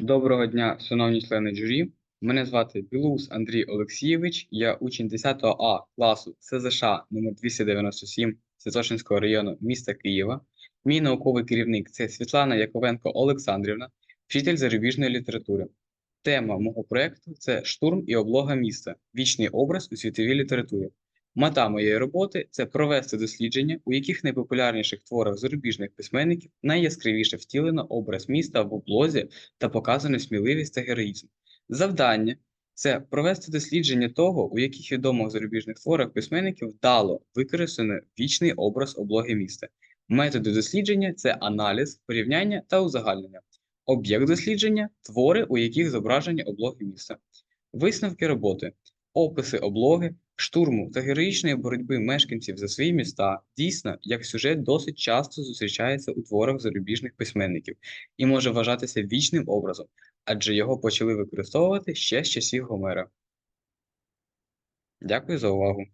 Доброго дня, шановні члени журі. Мене звати Білус Андрій Олексійович. Я учень 10 А класу СЗШ номер 297 Святошинського району міста Києва. Мій науковий керівник це Світлана Яковенко Олександрівна, вчитель зарубіжної літератури. Тема мого проєкту це штурм і облога міста. Вічний образ у світовій літературі. Мета моєї роботи це провести дослідження, у яких найпопулярніших творах зарубіжних письменників найяскравіше втілено образ міста в облозі та показано сміливість та героїзм. Завдання це провести дослідження того, у яких відомих зарубіжних творах письменників вдало використано вічний образ облоги міста. Методи дослідження це аналіз, порівняння та узагальнення. Об'єкт дослідження твори, у яких зображені облоги міста. Висновки роботи, описи облоги, штурму та героїчної боротьби мешканців за свої міста дійсно, як сюжет досить часто зустрічається у творах зарубіжних письменників і може вважатися вічним образом, адже його почали використовувати ще з часів Гомера. Дякую за увагу.